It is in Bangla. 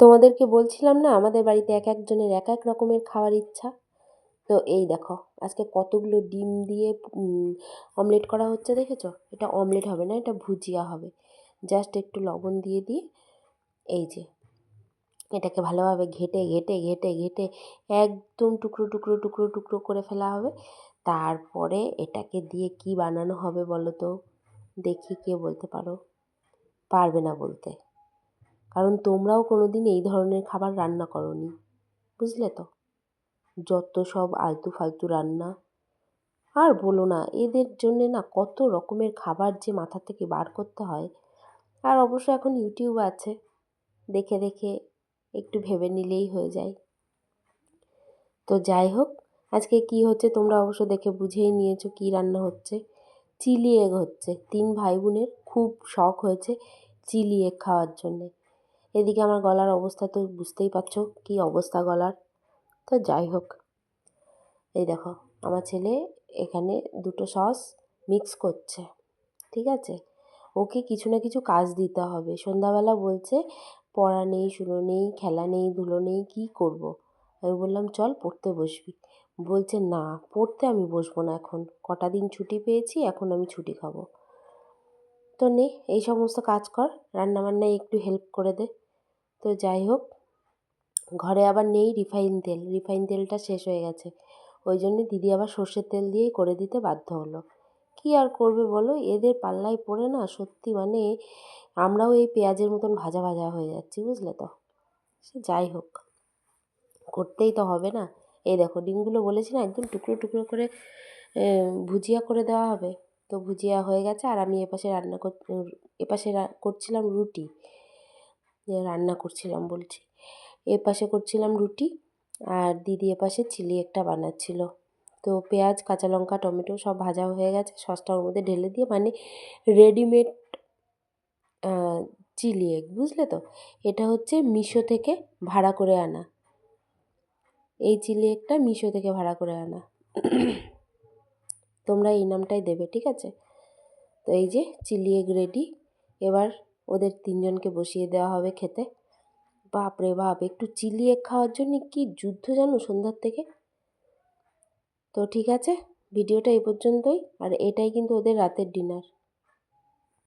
তোমাদেরকে বলছিলাম না, আমাদের বাড়িতে এক একজনের এক এক রকমের খাওয়ার ইচ্ছা। তো এই দেখো, আজকে কতগুলো ডিম দিয়ে অমলেট করা হচ্ছে দেখেছ? এটা অমলেট হবে না, এটা ভুজিয়া হবে। জাস্ট একটু লবণ দিয়ে দিয়ে, এই যে, এটাকে ভালোভাবে ঘেটে ঘেটে ঘেটে ঘেটে একদম টুকরো টুকরো টুকরো টুকরো করে ফেলা হবে। তারপরে এটাকে দিয়ে কি বানানো হবে বলো তো? দেখি কে বলতে পারো। পারবে না বলতে। কারণ তোমরাও কোনো দিন এই ধরনের খাবার রান্না করনি। বুঝলে তো? যত সব আলতু ফালতু রান্না। আর বলো না, এদের জন্যে না কত রকমের খাবার যে মাথা থেকে বার করতে হয়। আর অবশ্য এখন ইউটিউব আছে। দেখে দেখে একটু ভেবে নিলেই হয়ে যায়। তো যাই হোক, আজকে কি হচ্ছে তোমরা অবশ্য দেখে বুঝেই নিয়েছো কি রান্না হচ্ছে। চিলি এগ হচ্ছে। তিন ভাই বোনের খুব শখ হয়েছে চিলি এগ খাওয়ার জন্যে। এদিকে আমার গলার অবস্থা তো বুঝতেই পারছ, কী অবস্থা গলার। তো যাই হোক, এই দেখো, আমার ছেলে এখানে দুটো সস মিক্স করছে, ঠিক আছে? ওকে কিছু না কিছু কাজ দিতে হবে। সন্ধ্যাবেলা বলছে, পড়া নেই, শুনো নেই, খেলা নেই, ধুলো নেই, কী করব। আমি বললাম, চল পড়তে বসবি। বলছে, না, পড়তে আমি বসবো না এখন। কটা দিন ছুটি পেয়েছি, এখন আমি ছুটি খাব। তো নে, এই সমস্ত কাজ কর, রান্নাবান্নায় একটু হেল্প করে দে। তো যাই হোক, ঘরে আবার নেই রিফাইন তেল। রিফাইন তেলটা শেষ হয়ে গেছে। ওই জন্যে দিদি আবার সর্ষের তেল দিয়েই করে দিতে বাধ্য হলো। কী আর করবে বলো? এদের পাল্লায় পড়ে না সত্যি মানে আমরাও এই পেঁয়াজের মতন ভাজা ভাজা হয়ে যাচ্ছি, বুঝলে তো? সে যাই হোক, করতেই তো হবে না। এই দেখো, ডিমগুলো বলেছি না একদম টুকরো টুকরো করে ভুজিয়া করে দেওয়া হবে। তো ভুজিয়া হয়ে গেছে আর আমি এপাশে রান্না কর, এপাশে করছিলাম রুটি। রান্না করছিলাম বলছি। এপাশে করছিলাম রুটি আর দিদি এপাশে চিলি একটা বানাচ্ছিল। তো পেঁয়াজ, কাঁচা লঙ্কা, টমেটো সব ভাজা হয়ে গেছে। সসটা ওর মধ্যে ঢেলে দিয়ে মানে রেডিমেড চিলি এগ বুঝলে তো? এটা হচ্ছে মিশো থেকে ভাড়া করে আনা। এই চিলি এগটা মিশো থেকে ভাড়া করে আনা। তোমরা এই নামটাই দেবে, ঠিক আছে? তো এই যে চিলি এগ রেডি এবার ওদের তিনজনকে বসিয়ে দেওয়া হবে খেতে। বাপরে বাপ, একটু চিলিয়ে খাওয়ার জন্য কি যুদ্ধ জানো সন্ধ্যার থেকে? তো ঠিক আছে, ভিডিওটা এই পর্যন্তই। আর এটাই কিন্তু ওদের রাতের ডিনার